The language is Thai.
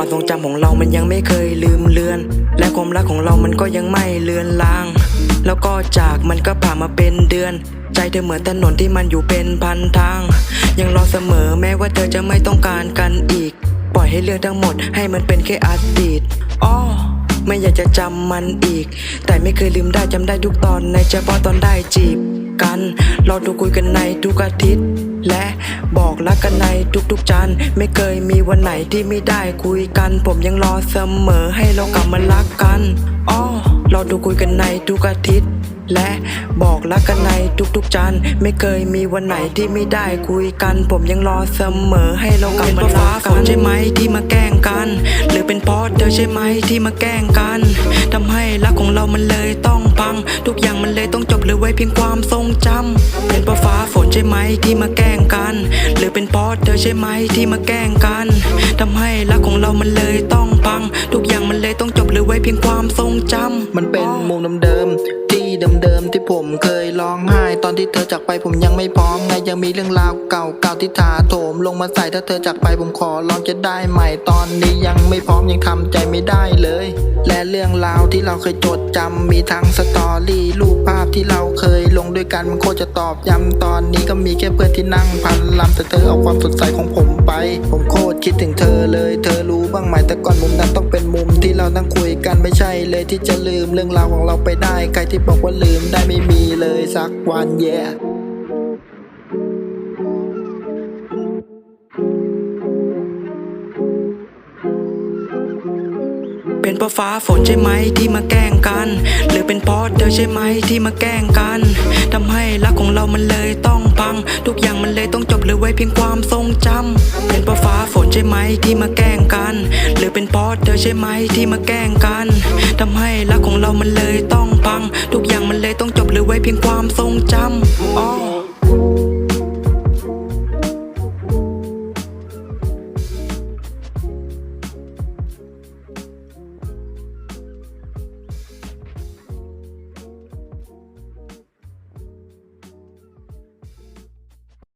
ความทรงจำของเรามันยังไม่เคยลืมเลือน และความรักของเรามันก็ยังไม่เลือนลาง แล้วก็จากมันก็ผ่านมาเป็นเดือน ใจเธอเหมือนถนนที่มันอยู่เป็นพันทาง ยังรอเสมอแม้ว่าเธอจะไม่ต้องการกันอีก ปล่อยให้เรื่องทั้งหมดให้มันเป็นแค่อดีตอ้อไม่อยากจะจำมันอีก แต่ไม่เคยลืมได้จำได้ทุกตอนในเฉพาะตอนได้จีบกัน เราดูคุยกันในทุกอาทิตย์ และ บอกรักกันในทุกๆจันทร์ไม่เคยมีวันไหนที่ไม่ได้คุยกัน ผมยังรอเสมอให้เรากลับมารักกันอ้อเราดูคุยกันในทุกอาทิตย์ และบอกรักกันในทุกๆจันทร์ไม่เคยมีวันไหนที่ไม่ได้คุยกัน ผมยังรอเสมอให้เรากลับมารักกันใช่ไหมที่มาแกล้งกัน หรือเป็นเพราะเธอใช่ไหมที่มาแกล้งกันทำให้รักของเรามันเลยต้องพัง ทุกอย่างมันเลยต้องจบเหลือไว้เพียงความทรงจำเป็นเพราะฟ้าฝนใช่ไหมที่มาแกล้งกัน หรือเป็นเพราะเธอใช่ไหมที่มาแกล้งกันทำให้รักของเรามันเลยต้องพัง ทุกอย่างมันเลยต้องจบเหลือไว้เพียงความทรงจำมันเป็นมุมเดิม ที่เดิมๆที่ผมเคยร้องไห้ ตอนที่เธอจากไปผมยังไม่พร้อมไงยังมีเรื่องราวเก่าๆที่ถาโถมลงมาใส่ถ้าเธอจากไปผมขอลองจะได้ใหม่ตอนนี้ยังไม่พร้อมยังทำใจไม่ได้เลย และเรื่องราวที่เราเคยจดจำมีทั้งสตอรี่รูปภาพที่เราเคยลงด้วยกันมันโคตรจะตอบย้ำตอนนี้ก็มีแค่เพื่อนที่นั่งพันลำแต่เธอเอาความสดใสของผมไป ผมโคตรคิดถึงเธอเลย เธอรู้บ้างไหมแต่ก่อนมุมนั้นต้องเป็นมุมที่เรานั่งคุยกันไม่ใช่เลยที่จะลืมเรื่องราวของเราไปได้ใครที่บอกว่าลืมได้ไม่มีเลยสักวันแย่เป็นเพราะฟ้าฝนใช่ไหมที่มาแกล้งกัน หรือเป็นเพราะเธอใช่ไหมที่มาแกล้งกันทำให้รักของเรามันเลยต้องพัง ทุกอย่างมันเลยต้องจบเหลือไว้เพียงความทรงจำเป็นเพราะฟ้าฝนใช่ไหมที่มาแกล้งกัน หรือเป็นเพราะเธอใช่ไหมที่มาแกล้งกันทำให้รักของเรามันเลยต้อง ปัง ทุกอย่างมันเลยต้องจบเหลือไว้เพียงความทรงจำ oh.